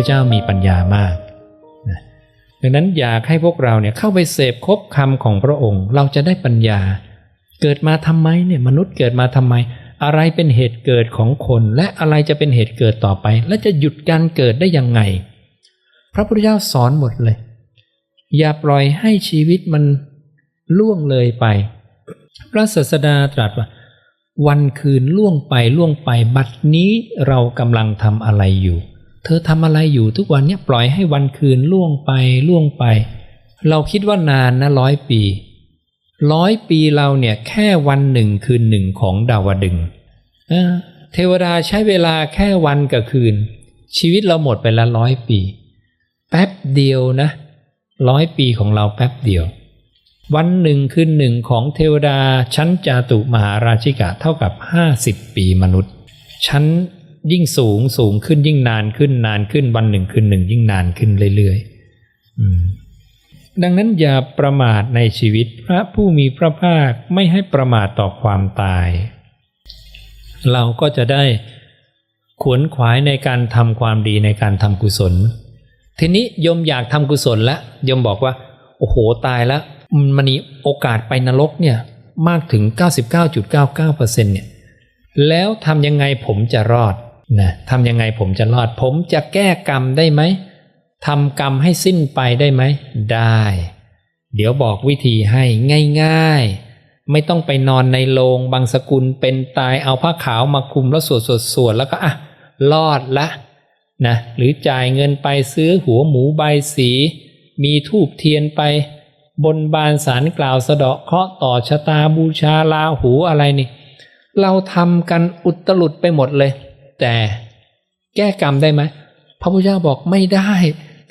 พุทธเจ้ามีปัญญามากนะดังนั้นอยากให้พวกเราเนี่ยเข้าไปเสพคบคำของพระองค์ เราจะได้ปัญญา เกิดมาทำไมเนี่ยมนุษย์เกิดมาทำไม อะไรเป็นเหตุเกิดของคน และอะไรจะเป็นเหตุเกิดต่อไป และจะหยุดการเกิดได้ยังไง พระพุทธเจ้าสอนหมดเลย อย่าปล่อยให้ชีวิตมันล่วงเลยไป พระศาสดาตรัสว่า วันคืนล่วงไปล่วงไปบัดนี้เรากำลังทำอะไรอยู่ เธอทำอะไรอยู่ทุกวันเนี้ยปล่อยให้วันคืนล่วงไปล่วงไป เราคิดว่านานนะร้อยปีร้อยปีเราเนี่ยแค่วันหนึ่งคืนหนึ่งของดาวดึงเเทวดาใช้เวลาแค่วันกับคืน ชีวิตเราหมดไปละร้อยปี แป๊บเดียวนะร้อยปีของเราแป๊บเดียว วันหนึ่งคืนหนึ่งของเทวดาชั้นจาตุมหาราชิกะเท่ากับ50ปีมนุษย์ ชั้น ยิ่งสูงสูงขึ้นยิ่งนานขึ้นนานขึ้นวันหนึ่งคืนหนึ่งยิ่งนานขึ้นเรื่อยๆดังนั้นอย่าประมาทในชีวิตพระผู้มีพระภาคไม่ให้ประมาทต่อความตาย เราก็จะได้ขวนขวายในการทำความดีในการทำกุศล ทีนี้ยมอยากทำกุศลแล้วยมบอกว่า โอ้โหตายแล้วมันมีโอกาสไปนรกเนี่ยมากถึง 99.99%เนี่ยแล้วทำยังไงผมจะรอด นะทำยังไงผมจะรอด ผมจะแก้กรรมได้ไหมทำกรรมให้สิ้นไปได้ไหม ได้ เดี๋ยวบอกวิธีให้ง่าย ๆ ไม่ต้องไปนอนในโรงบางสกุลเป็นตายเอาผ้าขาวมาคลุมแล้วสวดสวดสวดแล้วก็อะรอดละนะหรือจ่ายเงินไปซื้อหัวหมูใบสี มีทูบเทียนไป บนบานสารกล่าวสะเดาะเคราะห์ต่อชะตาบูชาลาหูอะไรนี่ เราทำกันอุตลุดไปหมดเลย แต่แก้กรรมได้ไหมพระพุทธเจ้าบอกไม่ได้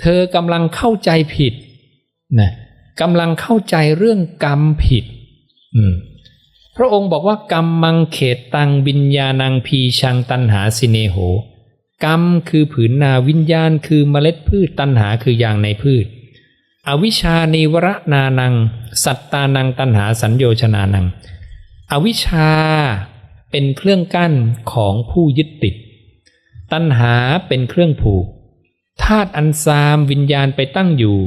เธอกำลังเข้าใจผิดนะกำลังเข้าใจเรื่องกรรมผิดพระองค์บอกว่ากรรมมังเขตตังวิญญาณังพีชังตันหาสิเนโห กรรมคือผืนนาวิญญาณคือเมล็ดพืชตันหาคืออย่างในพืช อวิชานิวรนานัง สัตตานังตันหาสัญโยชนานัง อวิชาเป็นเครื่องกั้นของผู้ยึดติด ตัณหาเป็นเครื่องผูกธาตุอันซามวิญญาณไปตั้งอยู่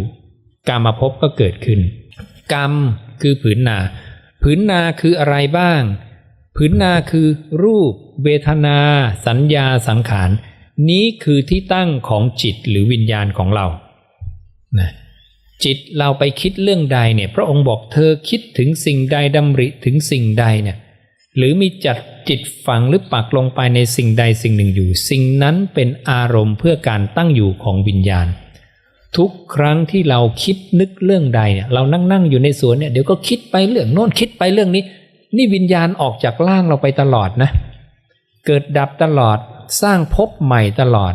กามาพบก็เกิดขึ้น กรรมคือผืนนา ผืนนาคืออะไรบ้าง ผืนนาคือรูป เวทนา สัญญาสังขาร นี้คือที่ตั้งของจิตหรือวิญญาณของเรานะจิตเราไปคิดเรื่องใดเนี่ย พระองค์บอกเธอคิดถึงสิ่งใดดำริถึงสิ่งใดเนี่ย หรือมีจัดจิตฝังหรือปักลงไปในสิ่งใดสิ่งหนึ่งอยู่ สิ่งนั้นเป็นอารมณ์เพื่อการตั้งอยู่ของวิญญาณ ทุกครั้งที่เราคิดนึกเรื่องใดเนี่ยเรานั่งนั่งอยู่ในสวนเนี่ยเดี๋ยวก็คิดไปเรื่องโน้นคิดไปเรื่องนี้ นี่วิญญาณออกจากร่างเราไปตลอดนะ เกิดดับตลอดสร้างภพใหม่ตลอด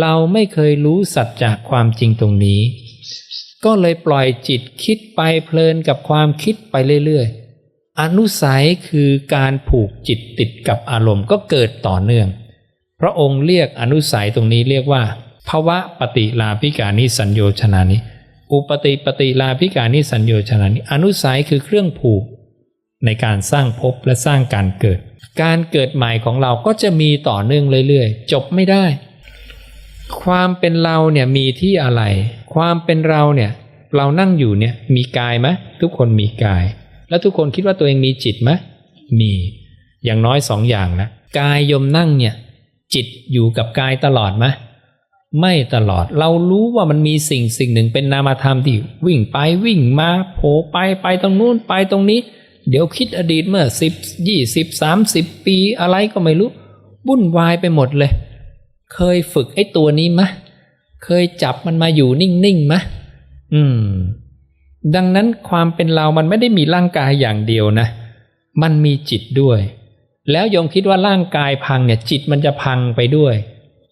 เราไม่เคยรู้สัจจะความจริงตรงนี้ ก็เลยปล่อยจิตคิดไปเพลินกับความคิดไปเรื่อยๆ อนุสัยคือการผูกจิตติดกับอารมณ์ก็เกิดต่อเนื่อง พระองค์เรียกอนุสัยตรงนี้เรียกว่าภวะปฏิลาภิกานิสัญโยชนานิอุปติปฏิลาภิกานิสัญโยชนานิอนุสัยคือเครื่องผูก ในการสร้างภพและสร้างการเกิด การเกิดใหม่ของเราก็จะมีต่อเนื่องเรื่อยๆ จบไม่ได้ ความเป็นเราเนี่ยมีที่อะไร ความเป็นเราเนี่ยเรานั่งอยู่เนี่ยมีกายไหมทุกคนมีกาย แล้วทุกคนคิดว่าตัวเองมีจิตไหมมี อย่างน้อยสองอย่างนะ กายยมนั่งเนี่ย จิตอยู่กับกายตลอดไหมไม่ตลอด เรารู้ว่ามันมีสิ่งสิ่งหนึ่งเป็นนามธรรมที่วิ่งไปวิ่งมาโผล่ไปไปตรงนู้นไปตรงนี้ เดี๋ยวคิดอดีตเมื่อสิบยี่สิบสามสิบปีอะไรก็ไม่รู้วุ่นวายไปหมดเลย เคยฝึกไอ้ตัวนี้มะ เคยจับมันมาอยู่นิ่งๆมะ อืม ดังนั้นความเป็นเรามันไม่ได้มีร่างกายอย่างเดียวนะ มันมีจิตด้วย แล้วยมคิดว่าร่างกายพังเนี่ยจิตมันจะพังไปด้วย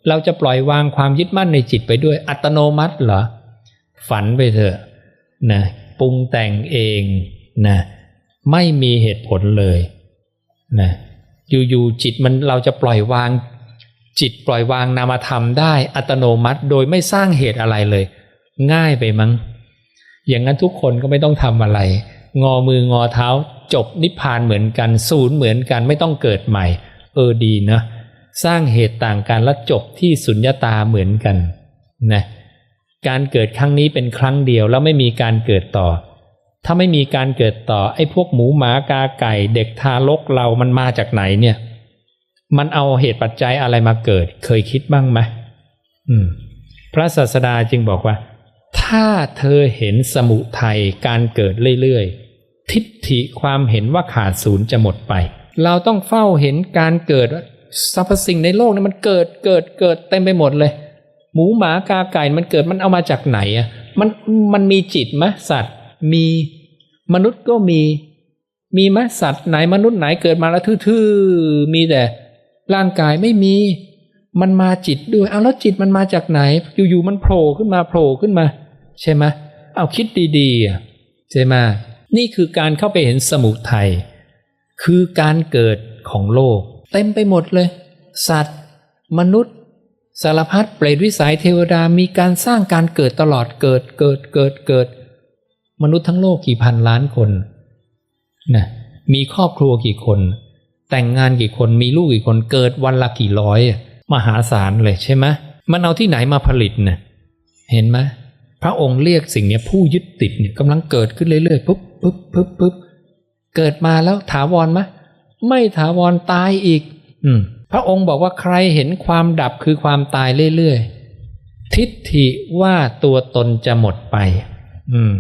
เราจะปล่อยวางความยึดมั่นในจิตไปด้วย อัตโนมัติเหรอ ฝันไปเถอะนะปรุงแต่งเองนะไม่มีเหตุผลเลยนะอยู่ๆจิตมันเราจะปล่อยวาง จิตปล่อยวางนามธรรมได้อัตโนมัติโดยไม่สร้างเหตุอะไรเลย ง่ายไปมั้ง อย่างนั้นทุกคนก็ไม่ต้องทำอะไร งอมืองอเท้า จบนิพพานเหมือนกัน ศูนย์เหมือนกันไม่ต้องเกิดใหม่ เออดีนะสร้างเหตุต่างกันแล้วจบที่สุญญตาเหมือนกันนะการเกิดครั้งนี้เป็นครั้งเดียวแล้วไม่มีการเกิดต่อ ถ้าไม่มีการเกิดต่อไอ้พวกหมูหมากาไก่ เด็กทารกเรามันมาจากไหนเนี่ย มันเอาเหตุปัจจัยอะไรมาเกิด เคยคิดบ้างไหมอืม พระศาสดาจึงบอกว่า ถ้าเธอเห็นสมุทัยการเกิดเรื่อยๆ ทิฏฐิความเห็นว่าขาดศูนย์จะหมดไป เราต้องเฝ้าเห็นการเกิดสรรพสิ่งในโลกนี้มันเกิดเกิดเกิดเต็มไปหมดเลย หมูหมากาไก่มันเกิดมันเอามาจากไหนอะมันมันมีจิตไหมสัตว์มีมนุษย์ก็มีมีไหมสัตว์ไหนมนุษย์ไหนเกิดมาแล้วทื่อๆมีแต่ร่างกายไม่มี มันมาจิตด้วยเอาแล้วจิตมันมาจากไหน อยู่ๆมันโผล่ขึ้นมาโผล่ขึ้นมา ใช่ไหมเอาคิดดีๆใช่ไหมนี่คือการเข้าไปเห็นสมุทัยคือการเกิดของโลก เต็มไปหมดเลย สัตว์ มนุษย์ สารพัดเปรตวิสัยเทวดามีการสร้างการเกิดตลอดเกิดเกิดเกิดเกิด มนุษย์ทั้งโลกกี่พันล้านคนนะมีครอบครัวกี่คน แต่งงานกี่คนมีลูกกี่คนเกิดวันละกี่ร้อยอะ มหาศาลเลยใช่ไหมมันเอาที่ไหนมาผลิตเนี่ยเห็นไหมพระองค์เรียกสิ่งนี้ผู้ยึดติดเนี่ยกำลังเกิดขึ้นเรื่อยๆปุ๊บปุ๊บปุ๊บปุ๊บเกิดมาแล้วถาวรไหมไม่ถาวรตายอีก อืม พระองค์บอกว่าใครเห็นความดับคือความตายเรื่อยๆทิฏฐิว่าตัวตนจะหมดไป อืม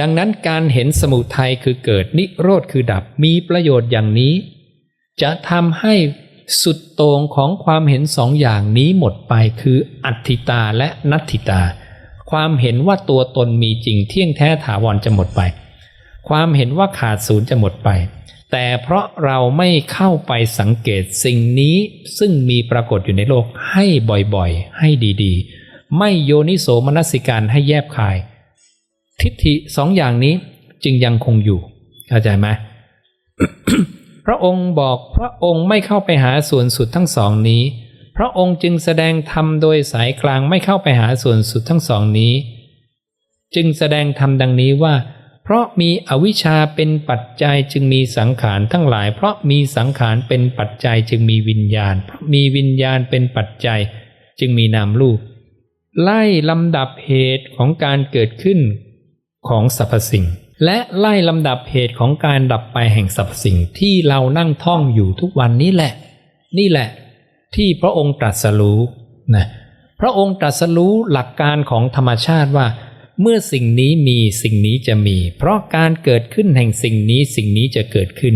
ดังนั้นการเห็นสมุทัยคือเกิดนิโรธคือดับมีประโยชน์อย่างนี้ จะทำให้ สุดโต่งของความเห็นสองอย่างนี้หมดไปคืออัตถิตาและนัตถิตา ความเห็นว่าตัวตนมีจริงเที่ยงแท้ถาวรจะหมดไป ความเห็นว่าขาดศูนย์จะหมดไป แต่เพราะเราไม่เข้าไปสังเกตสิ่งนี้ซึ่งมีปรากฏอยู่ในโลกให้บ่อยๆ ให้ดีๆ ไม่โยนิโสมนสิการให้แยบคาย ทิฏฐิสองอย่างนี้จึงยังคงอยู่ เข้าใจไหม ระองค์บอกพระองค์ไม่เข้าไปหาส่วนสุดทั้งสองนี้ พระองค์จึงแสดงธรรมโดยสายกลางไม่เข้าไปหาส่วนสุดทั้งสองนี้ จึงแสดงธรรมดังนี้ว่า เพราะมีอวิชชาเป็นปัจจัยจึงมีสังขารทั้งหลาย เพราะมีสังขารเป็นปัจจัยจึงมีวิญญาณเพราะมีวิญญาณเป็นปัจจัย จึงมีนามรูปไล่ลำดับเหตุของการเกิดขึ้นของสรรพสิ่ง และไล่ลำดับเหตุของการดับไปแห่งสรรพสิ่งที่เรานั่งท่องอยู่ทุกวันนี้แหละ นี่แหละ ที่พระองค์ตรัสรู้นะพระองค์ตรัสรู้หลักการของธรรมชาติว่า เมื่อสิ่งนี้มีสิ่งนี้จะมี เพราะการเกิดขึ้นแห่งสิ่งนี้สิ่งนี้จะเกิดขึ้น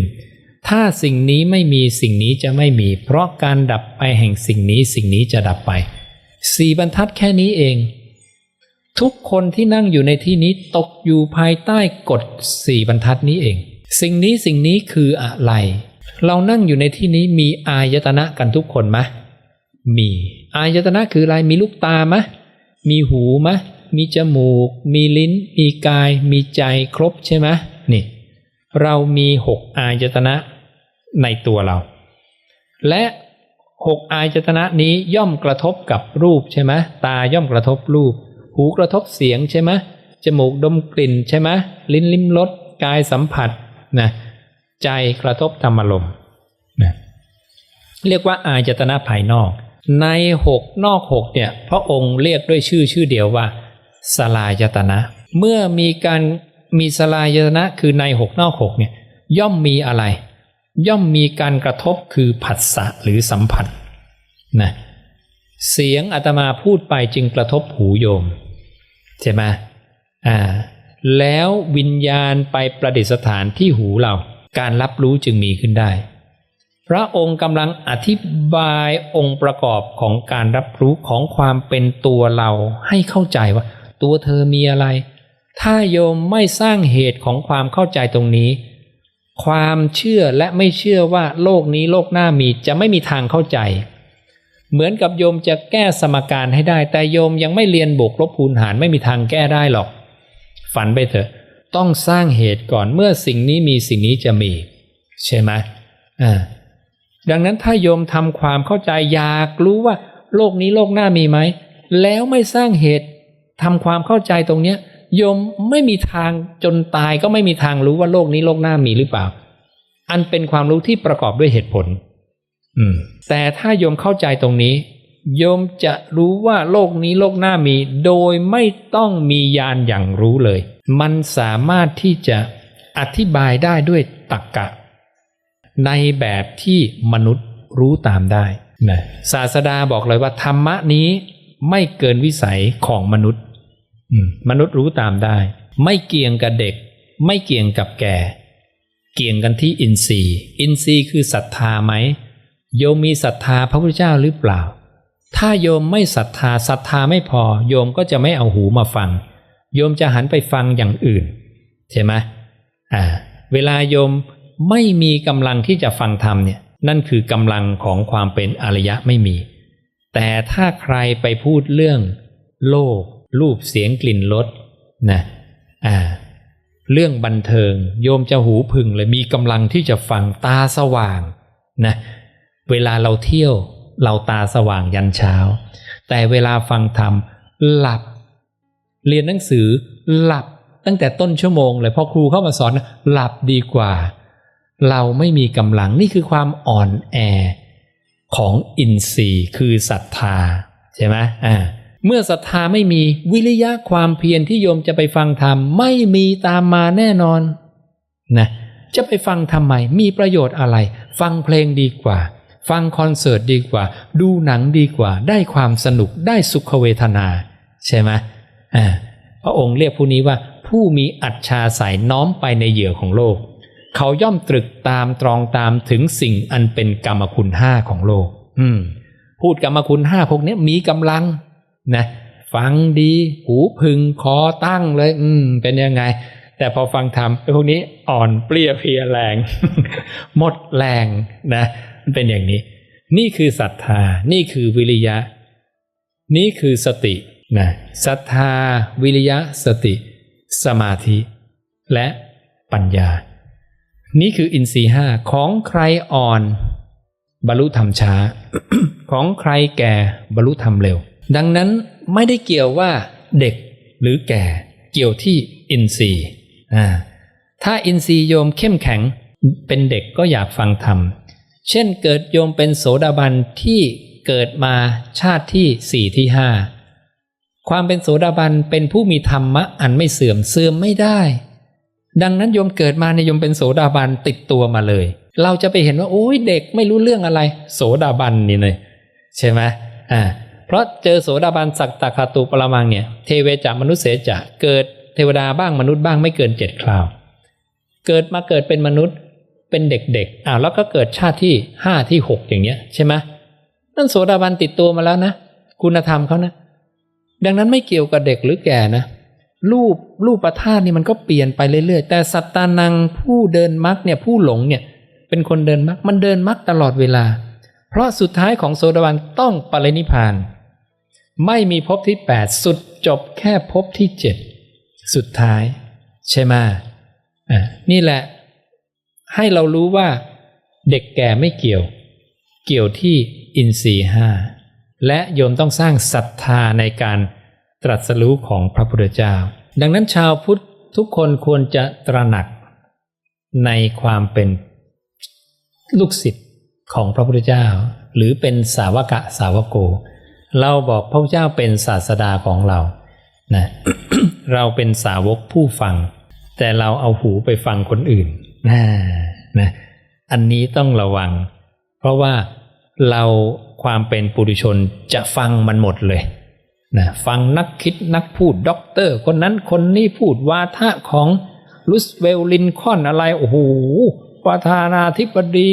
ถ้าสิ่งนี้ไม่มีสิ่งนี้จะไม่มี เพราะการดับไปแห่งสิ่งนี้สิ่งนี้จะดับไปสี่บรรทัดแค่นี้เอง ทุกคนที่นั่งอยู่ในที่นี้ตกอยู่ภายใต้กฎสี่บรรทัดนี้เอง สิ่งนี้สิ่งนี้คืออะไร เรานั่งอยู่ในที่นี้มีอายตนะกันทุกคนไหมมี อายตนะคืออะไร มีลูกตาไหมมีหูไหมมีจมูก มีลิ้น มีกาย มีใจครบใช่ไหมนี่ เรามีหกอายตนะในตัวเรา และหกอายตนะนี้ย่อมกระทบกับรูปใช่ไหมตาย่อมกระทบรูป หูกระทบเสียงใช่ไหมจมูกดมกลิ่นใช่ไหมลิ้นลิ้มรสกายสัมผัสนะใจกระทบธรรมลมณ์นะเรียกว่าอายตนะภายนอก ในหกนอกหกเนี่ยพระองค์เรียกด้วยชื่อชื่อเดียวว่าสลายตนะ เมื่อมีการมีสลายตนะคือในหกนอกหกเนี่ยย่อมมีอะไร ย่อมมีการกระทบคือผัสสะหรือสัมผัสนะเสียงอาตมาพูดไปจึงกระทบหูโยม ใช่ไหมอ่าแล้ววิญญาณไปประดิษฐานที่หูเรา การรับรู้จึงมีขึ้นได้ พระองค์กำลังอธิบายองค์ประกอบของการรับรู้ของความเป็นตัวเราให้เข้าใจว่า ตัวเธอมีอะไร ถ้าโยมไม่สร้างเหตุของความเข้าใจตรงนี้ ความเชื่อและไม่เชื่อว่าโลกนี้โลกหน้ามีจะไม่มีทางเข้าใจ เหมือนกับโยมจะแก้สมการให้ได้ แต่โยมยังไม่เรียนบวกลบคูณหารไม่มีทางแก้ได้หรอก ฝันไปเถอะ ต้องสร้างเหตุก่อนเมื่อสิ่งนี้มีสิ่งนี้จะมี ใช่ไหมอ่าดังนั้นถ้าโยมทำความเข้าใจอยากรู้ว่า โลกนี้โลกหน้ามีไหม แล้วไม่สร้างเหตุทำความเข้าใจตรงเนี้ยโยมไม่มีทางจนตายก็ไม่มีทางรู้ว่าโลกนี้โลกหน้ามีหรือเปล่า อันเป็นความรู้ที่ประกอบด้วยเหตุผล แต่ถ้าโยมเข้าใจตรงนี้ โยมจะรู้ว่าโลกนี้โลกหน้ามี โดยไม่ต้องมียานอย่างรู้เลย มันสามารถที่จะอธิบายได้ด้วยตรรกกะ ในแบบที่มนุษย์รู้ตามได้นะศาสดาบอกเลยว่าธรรมะนี้ไม่เกินวิสัยของมนุษย์อืมมนุษย์รู้ตามได้ ไม่เกี่ยงกับเด็ก ไม่เกี่ยงกับแก่ เกี่ยงกันที่อินทรีย์ อินทรีย์คือศรัทธาไหม โยมมีศรัทธาพระพุทธเจ้าหรือเปล่า ถ้าโยมไม่ศรัทธาศรัทธาไม่พอ โยมก็จะไม่เอาหูมาฟัง โยมจะหันไปฟังอย่างอื่น ใช่ไหมอ่าเวลาโยมไม่มีกำลังที่จะฟังธรรมเนี่ยนั่นคือกำลังของความเป็นอริยะไม่มี แต่ถ้าใครไปพูดเรื่อง โลก รูปเสียงกลิ่นรสนะอ่าเรื่องบันเทิง โยมจะหูพึงเลยมีกำลังที่จะฟังตาสว่างนะ เวลาเราเที่ยวเราตาสว่างยันเช้า แต่เวลาฟังธรรมหลับ เรียนหนังสือหลับตั้งแต่ต้นชั่วโมงเลยพอครูเข้ามาสอนหลับดีกว่า เราไม่มีกำลังนี่คือความอ่อนแอของอินทรีย์คือศรัทธาใช่ไหมอ่าเมื่อศรัทธาไม่มีวิริยะความเพียรที่โยมจะไปฟังธรรมไม่มีตามมาแน่นอนนะจะไปฟังทำไมมีประโยชน์อะไร ฟังเพลงดีกว่า ฟังคอนเสิร์ตดีกว่า ดูหนังดีกว่า ได้ความสนุกได้สุขเวทนา ใช่ไหมอ่าพระองค์เรียกผู้นี้ว่าผู้มีอัจฉาสายน้อมไปในเหยื่อของโลก เขาย่อมตรึกตามตรองตามถึงสิ่งอันเป็นกรรมคุณห้าของโลก อืม พูดกรรมคุณห้าพวกนี้มีกำลัง นะฟังดี หูพึงคอตั้งเลย อืม เป็นยังไง แต่พอฟังธรรมไอ้พวกนี้อ่อนเปรี้ยเพลียแรง หมดแรงนะ เป็นอย่างนี้ นี่คือศรัทธา นี่คือวิริยะ นี่คือสตินะศรัทธา วิริยะ สติ สมาธิ และปัญญา นี่คืออินทรีห้าของใครอ่อน บรรลุธรรมช้า ของใครแก่บรรลุธรรมเร็ว ดังนั้นไม่ได้เกี่ยวว่าเด็กหรือแก่เกี่ยวที่อินทรีย์ถ้าอินทรีย์โยมเข้มแข็งเป็นเด็กก็อยากฟังธรรม เช่นเกิดโยมเป็นโสดาบันที่เกิดมาชาติที่สี่ที่ห้าความเป็นโสดาบันเป็นผู้มีธรรมะอันไม่เสื่อมเสื่อมไม่ได้ ดังนั้นโยมเกิดมาในโยมเป็นโสดาบันติดตัวมาเลย เราจะไปเห็นว่าโอ้ยเด็กไม่รู้เรื่องอะไร โสดาบันนี่เลยใช่ไหมอ่าเพราะเจอโสดาบันสักตะคาตุปรมังเนี่ยเทเวจามนุษย์เสจะเกิดเทวดาบ้างมนุษย์บ้างไม่เกินเจ็ดคราว เกิดมาเกิดเป็นมนุษย์ เป็นเด็กๆอ้าวแล้วก็เกิดชาติที่ห้าที่หกอย่างเงี้ยใช่ไหมนั่นโสดาบันติดตัวมาแล้วนะ คุณธรรมเขานะ ดังนั้นไม่เกี่ยวกับเด็กหรือแก่นะ รูปรูปประธาตนี่มันก็เปลี่ยนไปเรื่อยๆ แต่สัตตานังผู้เดินมรรคเนี่ยผู้หลงเนี่ย เป็นคนเดินมรรคมันเดินมรรคตลอดเวลา เพราะสุดท้ายของโสดาบันต้องปรินิพพาน ไม่มีภพที่8สุดจบแค่ภพที่7สุดท้ายใช่ไหมอ่านี่แหละ ให้เรารู้ว่าเด็กแก่ไม่เกี่ยว เกี่ยวที่อินทรีห้าและโยมต้องสร้างศรัทธาในการตรัสรู้ของพระพุทธเจ้า ดังนั้นชาวพุทธทุกคนควรจะตระหนักในความเป็นลูกศิษย์ของพระพุทธเจ้า หรือเป็นสาวกะสาวโก เราบอกพระพุทธเจ้าเป็นศาสดาของเรานะเราเป็นสาวกผู้ฟัง แต่เราเอาหูไปฟังคนอื่น นะนะอันนี้ต้องระวัง เพราะว่าเราความเป็นปุถุชนจะฟังมันหมดเลยนะฟังนักคิดนักพูดด็อกเตอร์ คนนั้นคนนี้พูดวาทะของลุสเวลลินคอนอะไร โอ้โหประธานาธิบดี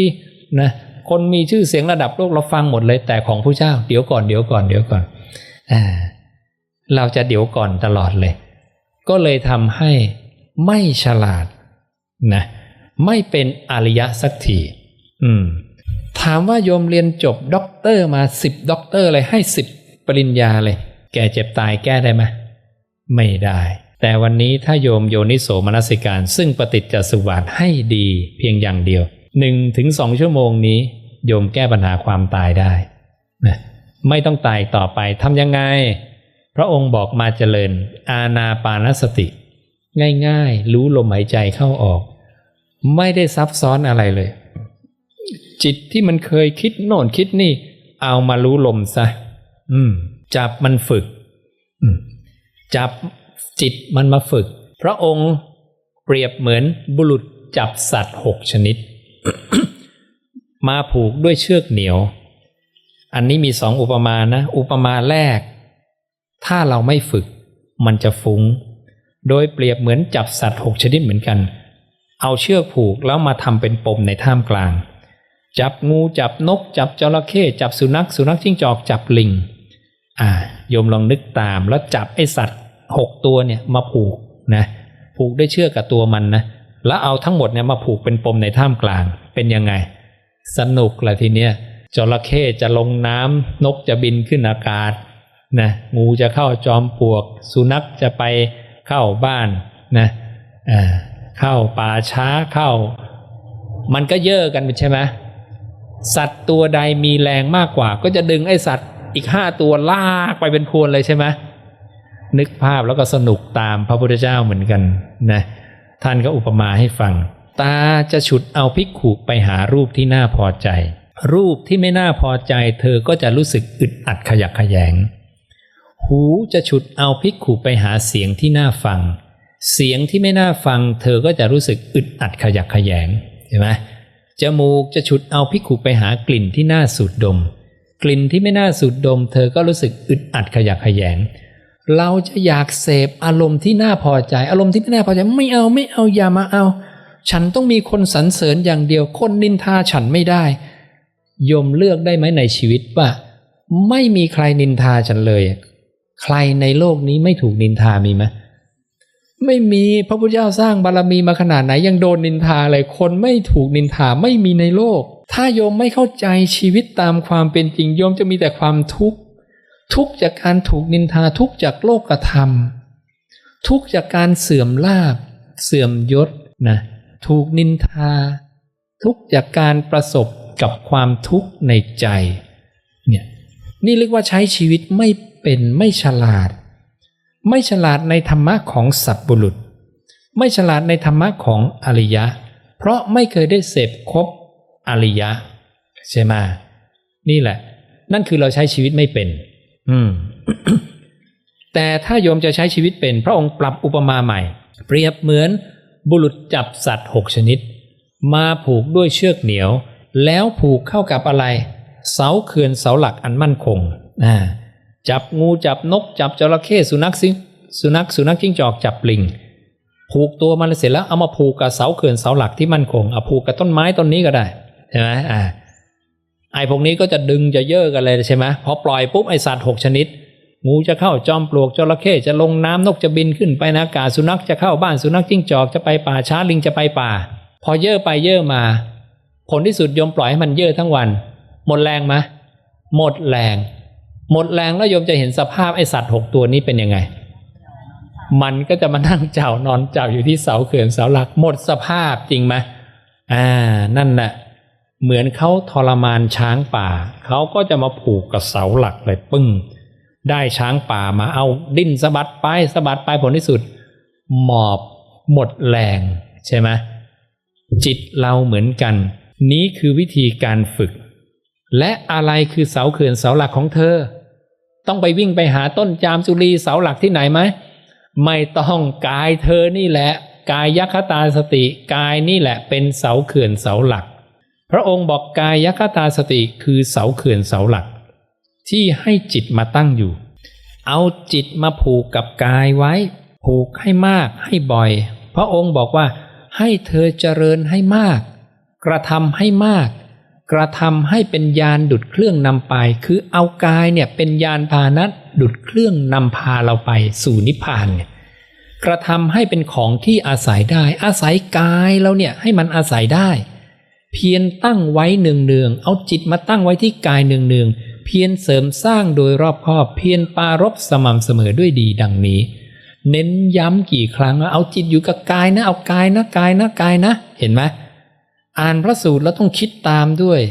นะคนมีชื่อเสียงระดับโลกเราฟังหมดเลยแต่ของผู้เจ้า เดี๋ยวก่อนเดี๋ยวก่อนเดี๋ยวก่อนอ่าเราจะเดี๋ยวก่อนตลอดเลย ก็เลยทำให้ไม่ฉลาดนะ ไม่เป็นอริยะสักทีอืม ถามว่าโยมเรียนจบด็อกเตอร์มาสิบด็อกเตอร์เลยให้สิบปริญญาเลย แกเจ็บตายแก้ได้ไหมไม่ได้ แต่วันนี้ถ้าโยมโยนิโสมนสิการ ซึ่งปฏิจจสุบาทให้ดีเพียงอย่างเดียวหนึ่งถึงสองชั่วโมงนี้ โยมแก้ปัญหาความตายได้นะไม่ต้องตายต่อไปทำยังไง พระองค์บอกมาเจริญ อาณาปานสติ ง่ายๆ รู้ลมหายใจเข้าออก ไม่ได้ซับซ้อนอะไรเลย จิตที่มันเคยคิดโน่นคิดนี่ เอามารู้ลมซะอืมจับมันฝึกอืมจับจิตมันมาฝึก พระองค์เปรียบเหมือนบุรุษจับสัตว์หกชนิด มาผูกด้วยเชือกเหนียว อันนี้มีสองอุปมานะ อุปมาแรก ถ้าเราไม่ฝึก มันจะฟุง้ง โดยเปรียบเหมือนจับสัตว์หกชนิดเหมือนกัน เอาเชือกผูกแล้วมาทำเป็นปมในท่ามกลาง จับงูจับนก จับจระเข้จับสุนัข สุนัขจิ้งจอกจับลิง อ่าโยมลองนึกตามแล้วจับไอสัตว์หกตัวเนี่ยมาผูกนะผูกด้วยเชือกกับตัวมันนะแล้วเอาทั้งหมดเนี่ยมาผูกเป็นปมในท่ามกลาง เป็นยังไง สนุกละทีเนี้ยจระเข้จะลงน้ำนกจะบินขึ้นอากาศนะงูจะเข้าจอมปลวก สุนัขจะไปเข้าบ้านนะอ่า เข้าป่าช้าเข้า มันก็เย่อกันใช่ไหมสัตว์ตัวใดมีแรงมากกว่า ก็จะดึงไอ้สัตว์อีกห้าตัวลากไปเป็นพวนเลยใช่ไหมนึกภาพแล้วก็สนุกตามพระพุทธเจ้าเหมือนกันนะท่านก็อุปมาให้ฟัง ตาจะฉุดเอาภิกขุไปหารูปที่น่าพอใจ รูปที่ไม่น่าพอใจ เธอก็จะรู้สึกอึดอัดขยักขยง หูจะฉุดเอาภิกขุไปหาเสียงที่น่าฟัง เสียงที่ไม่น่าฟัง เธอก็จะรู้สึกอึดอัดขยักขยงเห็นไหมจมูกจะฉุดเอาภิกขุไปหากลิ่นที่น่าสูดดม กลิ่นที่ไม่น่าสูดดม เธอก็รู้สึกอึดอัดขยักขยง เราจะอยากเสพอารมณ์ที่น่าพอใจ อารมณ์ที่ไม่น่าพอใจไม่เอาไม่เอาอย่ามาเอา ฉันต้องมีคนสรรเสริญอย่างเดียว คนนินทาฉันไม่ได้ยมเลือกได้ไหมในชีวิตว่า ไม่มีใครนินทาฉันเลย ใครในโลกนี้ไม่ถูกนินทามีไหม ไม่มีพระพุทธเจ้าสร้างบารมีมาขนาดไหนยังโดนนินทาเลยคนไม่ถูกนินทาไม่มีในโลก ถ้าโยมไม่เข้าใจชีวิตตามความเป็นจริงโยมจะมีแต่ความทุกข์ทุกข์จากการถูกนินทาทุกข์จากโลกธรรม ทุกข์จากการเสื่อมลาบ เสื่อมยศนะถูกนินทา ทุกข์จากการประสบกับความทุกข์ในใจเนี่ยนี่เรียกว่าใช้ชีวิตไม่เป็นไม่ฉลาด ไม่ฉลาดในธรรมะของสัตบุรุษ ไม่ฉลาดในธรรมะของอริยะ เพราะไม่เคยได้เสพคบอริยะ ใช่ไหมนี่แหละ นั่นคือเราใช้ชีวิตไม่เป็น อืม แต่ถ้าโยมจะใช้ชีวิตเป็น พระองค์ปรับอุปมาใหม่ เปรียบเหมือนบุรุษจับสัตว์หกชนิด มาผูกด้วยเชือกเหนียว แล้วผูกเข้ากับอะไร เสาเขื่อนเสาหลักอันมั่นคงอ่า จับงูจับนกจับจระเข้สุนัขสิสุนัขสุนัขจิ้งจอกจับปลิงผูกตัวมันเสร็จแล้วเอามาผูกกับเสาเขื่อนเสาหลักที่มั่นคงเอาผูกกับต้นไม้ต้นนี้ก็ได้ใช่ไหมอ่าไอ้พวกนี้ก็จะดึงจะเย่อกันเลยใช่ไหมพอปล่อยปุ๊บไอสัตว์หกชนิด งูจะเข้าจอมปลวกจระเข้จะลงน้ำนกจะบินขึ้นไปในอากาศสุนัขจะเข้าบ้านสุนัขจิ้งจอกจะไปป่าช้าลิงจะไปป่า พอเย่อไปเย่อมา ผลที่สุดยมปล่อยให้มันเย่อทั้งวัน หมดแรงไหมหมดแรง หมดแรงแล้วโยมจะเห็นสภาพไอสัตว์หกตัวนี้เป็นยังไง มันก็จะมานั่งเจ้านอนเจ้าอยู่ที่เสาเขื่อนเสาหลักหมดสภาพจริงไหมอ่า นั่นแหละเหมือนเขาทรมานช้างป่า เขาก็จะมาผูกกับเสาหลักเลยปึ้ง ได้ช้างป่ามาเอาดิ้นสะบัดไปสะบัดไปผลที่สุด หมอบหมดแรงใช่ไหมจิตเราเหมือนกัน นี้คือวิธีการฝึก และอะไรคือเสาเขื่อนเสาหลักของเธอ ต้องไปวิ่งไปหาต้นจามจุลีเสาหลักที่ไหนไหมไม่ต้องกายเธอนี่แหละ กายยัคตาสติกายนี่แหละเป็นเสาเขื่อนเสาหลัก พระองค์บอกกายยัคตาสติคือเสาเขื่อนเสาหลัก ที่ให้จิตมาตั้งอยู่ เอาจิตมาผูกกับกายไว้ ผูกให้มากให้บ่อย พระองค์บอกว่าให้เธอเจริญให้มาก กระทำให้มาก กระทำให้เป็นยานดุดเครื่องนำไป คือเอากายเนี่ยเป็นยานพาหนะดุดเครื่องนำพาเราไปสู่นิพพานเนี่ยกระทำให้เป็นของที่อาศัยได้ อาศัยกายเราเนี่ยให้มันอาศัยได้ เพียรตั้งไว้เนืองๆเอาจิตมาตั้งไว้ที่กายเนืองๆเพียรเสริมสร้างโดยรอบคอบ เพียรปารบสม่ำเสมอด้วยดีดังนี้ เน้นย้ำกี่ครั้งว่าเอาจิตอยู่กับกายนะ เอากายนะกายนะกายนะ เห็นไหม อ่านพระสูตรแล้วต้องคิดตามด้วย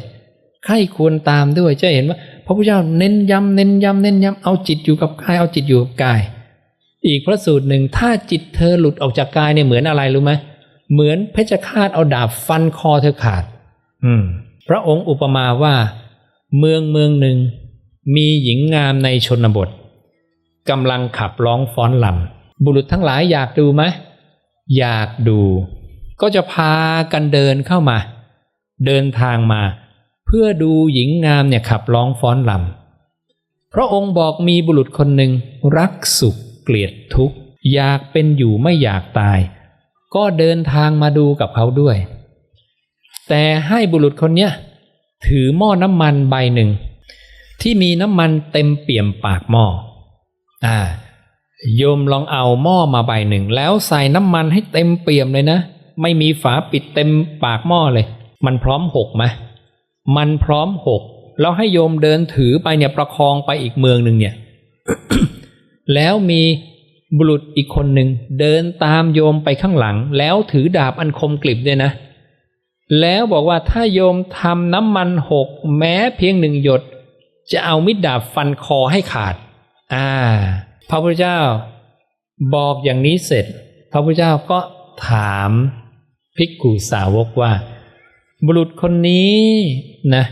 ใครควรตามด้วยจะเห็นว่า พระพุทธเจ้าเน้นย้ำเน้นย้ำเน้นย้ำเอาจิตอยู่กับกายเอาจิตอยู่กับกาย อีกพระสูตรหนึ่งถ้าจิตเธอหลุดออกจากกายเนี่ยเหมือนอะไรรู้ไหมเหมือนเพชฌฆาตเอาดาบฟันคอเธอขาด อืม พระองค์อุปมาว่า เมืองเมืองหนึ่ง มีหญิงงามในชนบทกำลังขับร้องฟ้อนลำบุรุษทั้งหลายอยากดูไหมอยากดู ก็จะพากันเดินเข้ามา เดินทางมา เพื่อดูหญิงงามเนี่ยขับร้องฟ้อนลำพระองค์บอกมีบุรุษคนหนึ่งรักสุขเกลียดทุกข์อยากเป็นอยู่ไม่อยากตาย ก็เดินทางมาดูกับเขาด้วย แต่ให้บุรุษคนเนี้ยถือหม้อน้ำมันใบหนึ่ง ที่มีน้ำมันเต็มเปี่ยมปากหม้ออ่าโยมลองเอาหม้อมาใบหนึ่ง แล้วใส่น้ำมันให้เต็มเปี่ยมเลยนะ ไม่มีฝาปิดเต็มปากหม้อเลย มันพร้อมหกไหมมันพร้อมหกแล้วให้โยมเดินถือไปเนี่ยประคองไปอีกเมืองหนึ่งเนี่ย แล้วมีบุรุษอีกคนหนึ่งเดินตามโยมไปข้างหลัง แล้วถือดาบอันคมกลิบด้วยนะ แล้วบอกว่าถ้าโยมทำน้ำมันหกแม้เพียงหนึ่งหยด จะเอามิดดาบฟันคอให้ขาด อ่า พระพุทธเจ้า บอกอย่างนี้เสร็จ พระพุทธเจ้าก็ถาม ภิกขุสาวกว่า บุรุษคนนี้นะ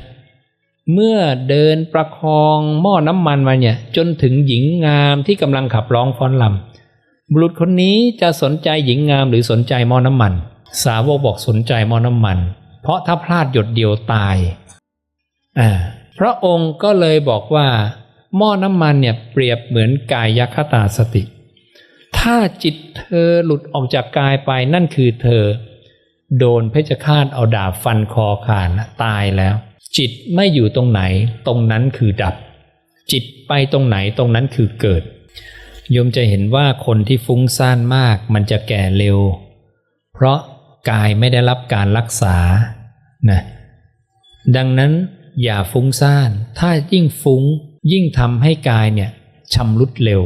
เมื่อเดินประคองหม้อน้ำมันมาเนี่ย จนถึงหญิงงามที่กำลังขับร้องฟ้อนลำบุรุษคนนี้จะสนใจหญิงงามหรือสนใจหม้อน้ำมัน สาวกบอกสนใจหม้อน้ำมัน เพราะถ้าพลาดหยดเดียวตายอ่าพระองค์ก็เลยบอกว่า หม้อน้ำมันเนี่ยเปรียบเหมือนกายยคตาสติ ถ้าจิตเธอหลุดออกจากกายไปนั่นคือเธอ โดนเพชฌฆาตเอาดาบฟันคอขาดตายแล้ว จิตไม่อยู่ตรงไหน ตรงนั้นคือดับ จิตไปตรงไหนตรงนั้นคือเกิดโยมจะเห็นว่าคนที่ฟุ้งซ่านมากมันจะแก่เร็ว เพราะกายไม่ได้รับการรักษานะดังนั้นอย่าฟุ้งซ่าน ถ้ายิ่งฟุ้งยิ่งทำให้กายเนี่ยชำรุดเร็ว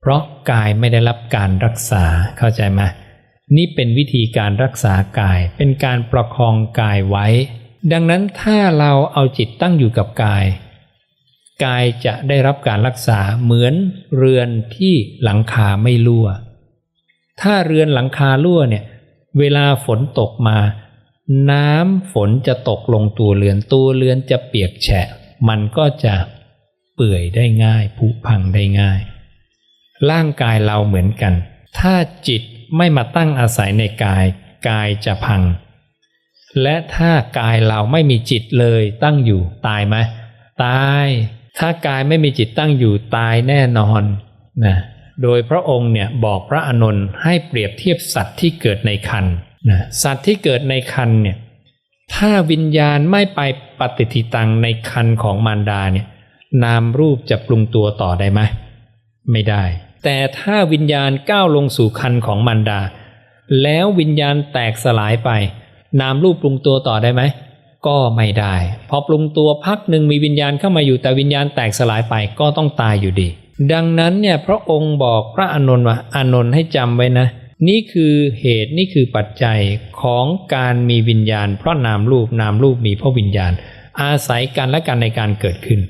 เพราะกายไม่ได้รับการรักษาเข้าใจไหม นี่เป็นวิธีการรักษากายเป็นการประคองกายไว้ ดังนั้นถ้าเราเอาจิตตั้งอยู่กับกาย กายจะได้รับการรักษาเหมือนเรือนที่หลังคาไม่รั่ว ถ้าเรือนหลังคารั่วเนี่ยเวลาฝนตกมา น้ำฝนจะตกลงตัวเรือนตัวเรือนจะเปียกแฉะ มันก็จะเปื่อยได้ง่ายผุพังได้ง่าย ร่างกายเราเหมือนกัน ถ้าจิต ไม่มาตั้งอาศัยในกาย กายจะพัง และถ้ากายเราไม่มีจิตเลยตั้งอยู่ตายไหมตาย ถ้ากายไม่มีจิตตั้งอยู่ตายแน่นอนนะโดยพระองค์เนี่ยบอกพระอานนท์ให้เปรียบเทียบสัตว์ที่เกิดในคันนะสัตว์ที่เกิดในคันเนี่ยถ้าวิญญาณไม่ไปปฏิทิตังในคันของมารดาเนี่ยนามรูปจะปรุงตัวต่อได้ไหมไม่ได้ แต่ถ้าวิญญาณก้าวลงสู่คันของมารดา แล้ววิญญาณแตกสลายไป นามรูปปรุงตัวต่อได้ไหม ก็ไม่ได้ พอปรุงตัวพักหนึ่งมีวิญญาณเข้ามาอยู่แต่วิญญาณแตกสลายไปก็ต้องตายอยู่ดี ดังนั้นเนี่ยพระองค์บอกพระอานนท์ว่าอานนท์ให้จำไว้นะ นี่คือเหตุนี่คือปัจจัยของการมีวิญญาณ เพราะนามรูปนามรูปมีเพราะวิญญาณ อาศัยกันและกันในการเกิดขึ้น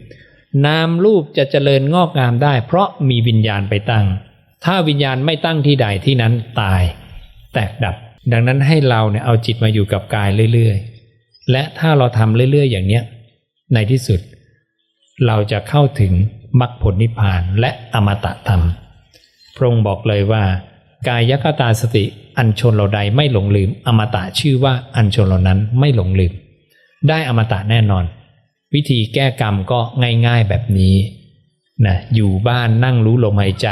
นามรูปจะเจริญงอกงามได้ เพราะมีวิญญาณไปตั้ง ถ้าวิญญาณไม่ตั้งที่ใดที่นั้นตาย แตกดับ ดังนั้นให้เราเนี่ยเอาจิตมาอยู่กับกายเรื่อยๆ และถ้าเราทำเรื่อยๆ อย่างเนี้ย ในที่สุด เราจะเข้าถึงมรรคผลนิพพานและอมตะธรรม พระองค์บอกเลยว่า กายคตาสติอันชนเราใดไม่หลงลืม อมตะชื่อว่าอันชนเหล่านั้นไม่หลงลืม ได้อมตะแน่นอน วิธีแก้กรรมก็ง่ายๆแบบนี้นะอยู่บ้านนั่งรู้ลมหายใจ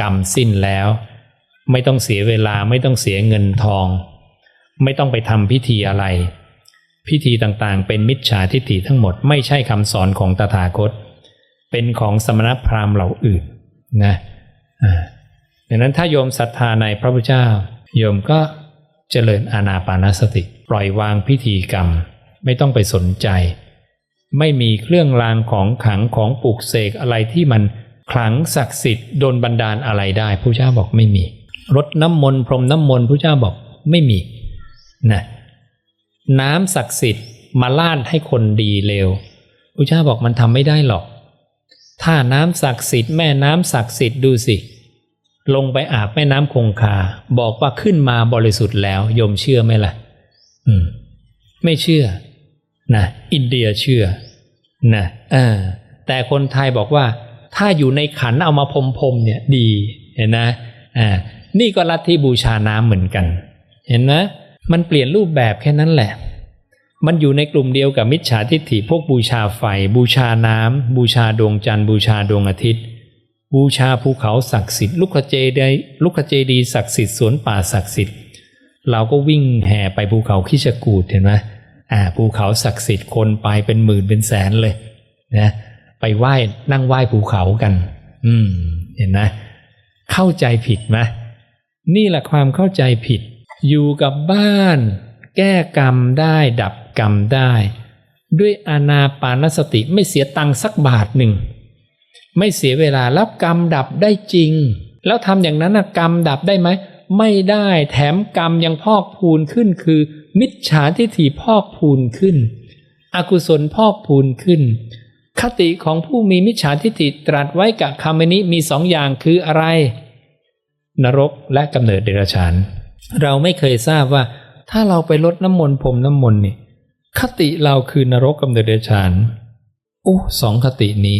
กรรมสิ้นแล้ว ไม่ต้องเสียเวลาไม่ต้องเสียเงินทอง ไม่ต้องไปทำพิธีอะไร พิธีต่างๆ เป็นมิจฉาทิฏฐิทั้งหมดไม่ใช่คำสอนของตถาคต เป็นของสมณพราหมณ์เหล่าอื่นนะดังนั้นถ้าโยมศรัทธาในพระพุทธเจ้า โยมก็เจริญอานาปานสติ ปล่อยวางพิธีกรรม ไม่ต้องไปสนใจ ไม่มีเครื่องรางของขังของปลูกเสกอะไรที่มันขลังศักดิ์สิทธิ์โดนบันดาลอะไรได้พระเจ้าบอกไม่มีรดน้ำมนต์พรมน้ำมนต์พระเจ้าบอกไม่มีนะน้ำศักดิ์สิทธิ์มาลาดให้คนดีเลวพระเจ้าบอกมันทำไม่ได้หรอก ถ้าน้ำศักดิ์สิทธิ์แม่น้ำศักดิ์สิทธิ์ดูสิ ลงไปอาบแม่น้ำคงคา บอกว่าขึ้นมาบริสุทธิ์แล้วยมเชื่อไหมล่ะ อืม ไม่เชื่อ นะอินเดียเชื่อนะอ่าแต่คนไทยบอกว่าถ้าอยู่ในขันเอามาพรมพรมๆเนี่ยดีเห็นนะอ่านี่ก็ลัทธิบูชาน้ำเหมือนกัน เห็นนะมันเปลี่ยนรูปแบบแค่นั้นแหละ มันอยู่ในกลุ่มเดียวกับมิจฉาทิฏฐิพวกบูชาไฟ บูชาน้ำบูชาดวงจันทร์บูชาดวงอาทิตย์ บูชาภูเขาศักดิ์สิทธิ์ลูกเจดีลูกเจดีศักดิ์สิทธิ์สวนป่าศักดิ์สิทธิ์เราก็วิ่งแห่ไปภูเขาคิชกูดเห็นไหม ภูเขาศักดิ์สิทธิ์คนไปเป็นหมื่นเป็นแสนเลยนะไปไหว้นั่งไหว้ภูเขากัน อืม เห็นไหมเข้าใจผิดไหมนี่แหละความเข้าใจผิด อยู่กับบ้าน แก้กรรมได้ดับกรรมได้ ด้วยอานาปานสติไม่เสียตังค์สักบาทหนึ่ง ไม่เสียเวลาแล้วกรรมดับได้จริง แล้วทำอย่างนั้นนะกรรมดับได้ไหม ไม่ได้แถมกรรมยังพอกพูนขึ้นคือ มิจฉาทิฏฐิพอกพูนขึ้น อกุศลพอกพูนขึ้น คติของผู้มีมิจฉาทิฏฐิตรัสไว้กับคำนี้มีสองอย่างคืออะไร นรกและกำเนิดเดรัจฉาน เราไม่เคยทราบว่า ถ้าเราไปลดน้ำมนต์พรมน้ำมนต์นี่คติเราคือนรกกำเนิดเดรัจฉานโอ้สองคตินี้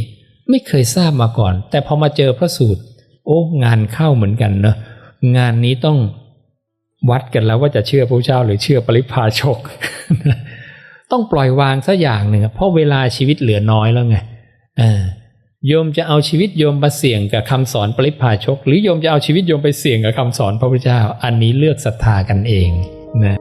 ไม่เคยทราบมาก่อน แต่พอมาเจอพระสูตร โอ้งานเข้าเหมือนกันเนอะงานนี้ต้อง วัดกันแล้วว่าจะเชื่อพระเจ้าหรือเชื่อปริพาชก ต้องปล่อยวางสักอย่างหนึ่งเพราะเวลาชีวิตเหลือน้อยแล้วไงโยมจะเอาชีวิตโยมมาเสี่ยงกับคำสอนปริพาชก หรือโยมจะเอาชีวิตโยมไปเสี่ยงกับคำสอนพระพุทธเจ้า อันนี้เลือกศรัทธากันเองนะ